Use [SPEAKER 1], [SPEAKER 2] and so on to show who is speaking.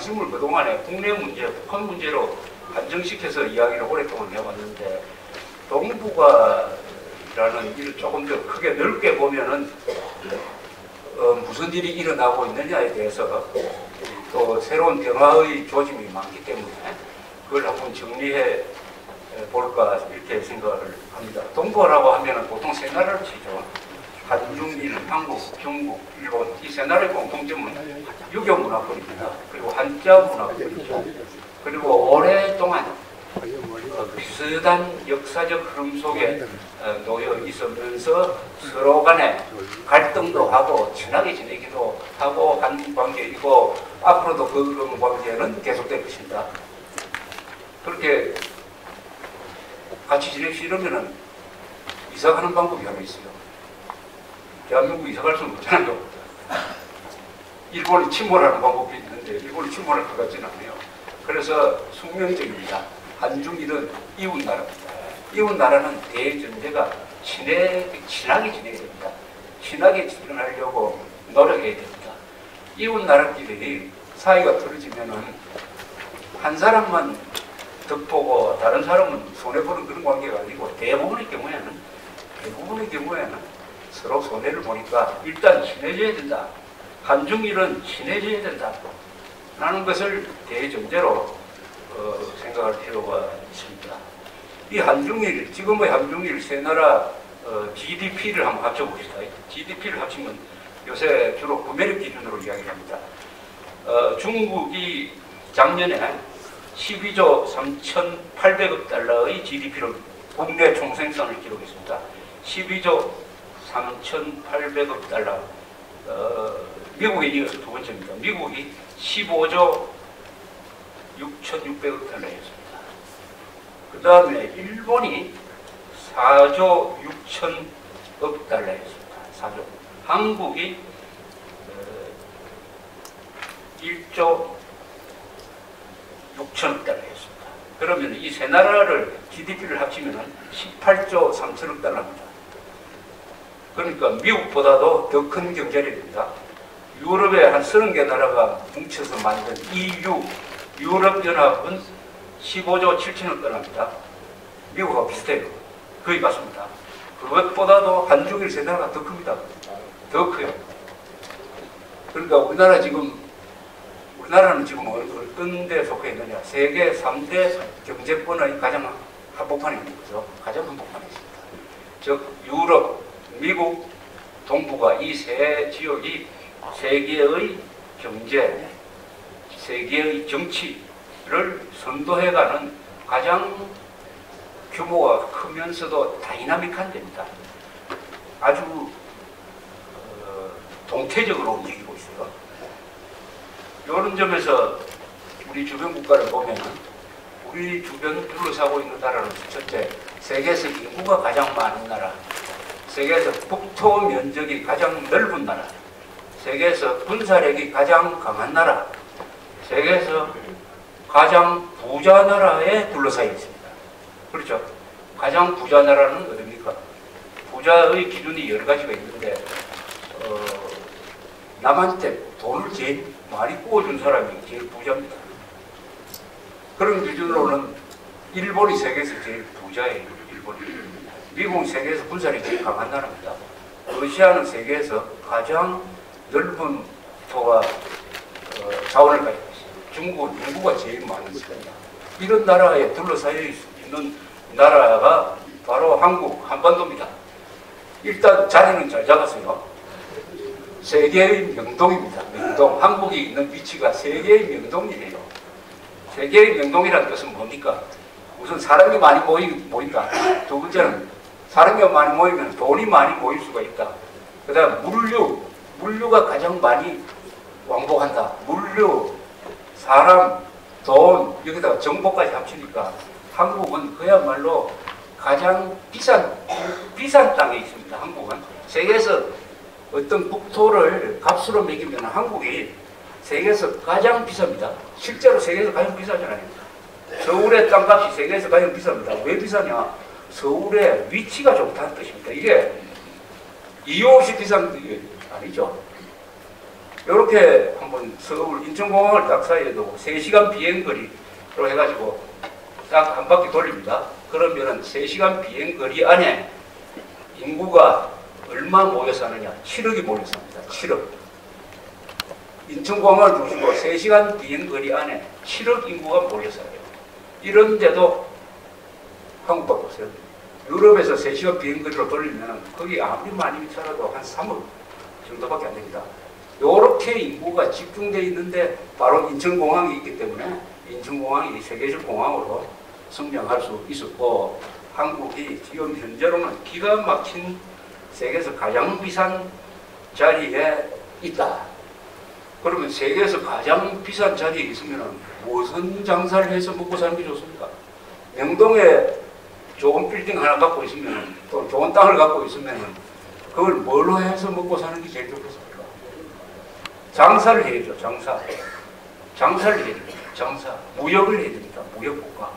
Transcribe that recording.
[SPEAKER 1] 관심을 그동안에 국내 문제, 북한 문제로 한정시켜서 이야기를 오랫동안 해왔는데 동북아라는 일을 조금 더 크게 넓게 보면은 어, 무슨 일이 일어나고 있느냐에 대해서 또 새로운 변화의 조짐이 많기 때문에 그걸 한번 정리해 볼까 이렇게 생각을 합니다. 동북아라고 하면은 보통 세 나라를 치죠. 한중일, 한국, 중국, 일본 이 세 나라의 공통점은 유교 문화권입니다. 그리고 한자 문화권이죠. 그리고 오랫동안 어, 비슷한 역사적 흐름 속에 어, 놓여 있으면서 서로 간에 갈등도 하고 친하게 지내기도 하고 한 관계이고 앞으로도 그런 관계는 계속될 것입니다. 그렇게 같이 지내시려면은 이사 가는 방법이 하나 있어요. 대한민국 이사 갈 수는 없잖아요. 일본이 침몰하는 방법이 있는데 일본이 침몰할 것 같지는 않아요. 그래서 숙명적입니다. 한중일은 이웃 나라입니다. 이웃 나라는 대전제가 친해, 친하게 지내야 됩니다. 친하게 지내려고 노력해야 됩니다. 이웃 나라끼리 사이가 틀어지면은 한 사람만 덕보고 다른 사람은 손해보는 그런 관계가 아니고 대부분의 경우에는 대부분의 경우에는 서로 손해를 보니까 일단 친해져야 된다. 한중일은 친해져야 된다. 라는 것을 대전제로 어, 생각할 필요가 있습니다. 이 한중일, 지금의 한중일 세 나라 어, GDP를 한번 합쳐봅시다. GDP를 합치면 요새 주로 구매력 기준으로 이야기를 합니다. 어, 중국이 작년에 12조 3,800억 달러의 GDP를 국내 총생산을 기록했습니다. 12조 3,800억 달러. 어, 미국이 이어서 두 번째입니다. 미국이 15조 6,600억 달러였습니다. 그 다음에 일본이 4조 6천억 달러였습니다. 4조. 한국이 어, 1조 6천억 달러였습니다. 그러면 이 세 나라를 GDP를 합치면 18조 3천억 달러입니다. 그러니까 미국보다도 더 큰 경제력입니다. 유럽의 한 30개 나라가 뭉쳐서 만든 EU, 유럽연합은 15조 7천억 달러입니다. 미국하고 비슷해요. 거의 같습니다. 그것보다도 한중일 세 나라가 더 큽니다. 더 커요. 그러니까 우리나라 지금 우리나라는 지금 어떤 데 속해 있느냐? 세계 3대 경제권의 가장 한복판에 있는. 가장 한복판에 있습니다. 즉 유럽, 미국, 동북아 이세 지역이 세계의 경제, 세계의 정치를 선도해가는 가장 규모가 크면서도 다이나믹한 데입니다. 아주 어, 동태적으로 움직이고 있어요. 이런 점에서 우리 주변 국가를 보면 우리 주변 둘러싸고 있는 나라는 첫째, 세계에서 인구가 가장 많은 나라, 세계에서 국토 면적이 가장 넓은 나라, 세계에서 군사력이 가장 강한 나라, 세계에서 가장 부자 나라에 둘러싸여 있습니다. 그렇죠? 가장 부자 나라는 어딥니까? 부자의 기준이 여러 가지가 있는데 어, 남한테 돈을 제일 많이 구워준 사람이 제일 부자입니다. 그런 기준으로는 일본이 세계에서 제일 부자예요. 일본이. 미국은 세계에서 군사력이 제일 강한 나라입니다. 러시아는 세계에서 가장 넓은 토와 어, 자원을 가지고 있습니다. 중국은 인구가 제일 많은 나라입니다. 이런 나라에 둘러싸여 있는 나라가 바로 한국 한반도입니다. 일단 자리는 잘 잡았어요. 세계의 명동입니다. 명동. 한국이 있는 위치가 세계의 명동이에요. 세계의 명동이라는 뜻은 뭡니까? 우선 사람이 많이 모이, 모인다. 두 번째는 사람이 많이 모이면 돈이 많이 모일 수가 있다. 그 다음 물류. 물류가 가장 많이 왕복한다. 물류, 사람, 돈, 여기다가 정보까지 합치니까 한국은 그야말로 가장 비싼, 비싼 땅에 있습니다. 한국은. 세계에서 어떤 국토를 값으로 매기면 한국이 세계에서 가장 비쌉니다. 실제로 세계에서 가장 비싸잖아요. 서울의 땅값이 세계에서 가장 비쌉니다. 왜 비싸냐? 서울의 위치가 좋다는 뜻입니다. 이게 비싼 게 아니죠. 이렇게 한번 서울 인천공항을 딱 사이에 두고 3시간 비행거리로 해가지고 딱 한 바퀴 돌립니다. 그러면은 3시간 비행거리 안에 인구가 얼마 모여 사느냐? 7억이 모여 삽니다. 7억. 인천공항을 두시고 3시간 비행거리 안에 7억 인구가 모여 살아요. 이런데도 한국밖에 없어요. 유럽에서 3시간 비행거리로 돌리면 거기 아무리 많이 살아도 한 3억 정도밖에 안 됩니다. 요렇게 인구가 집중되어 있는데 바로 인천공항이 있기 때문에 인천공항이 세계적 공항으로 성장할 수 있었고 한국이 지금 현재로는 기가 막힌 세계에서 가장 비싼 자리에 있다. 그러면 세계에서 가장 비싼 자리에 있으면 무슨 장사를 해서 먹고 사는 게 좋습니까? 명동에 좋은 빌딩 하나 갖고 있으면 또 좋은 땅을 갖고 있으면 그걸 뭘로 해서 먹고 사는 게 제일 좋겠습니까? 장사를 해야죠, 장사. 장사를 해야 됩니다, 장사. 무역을 해야 됩니다, 무역국가.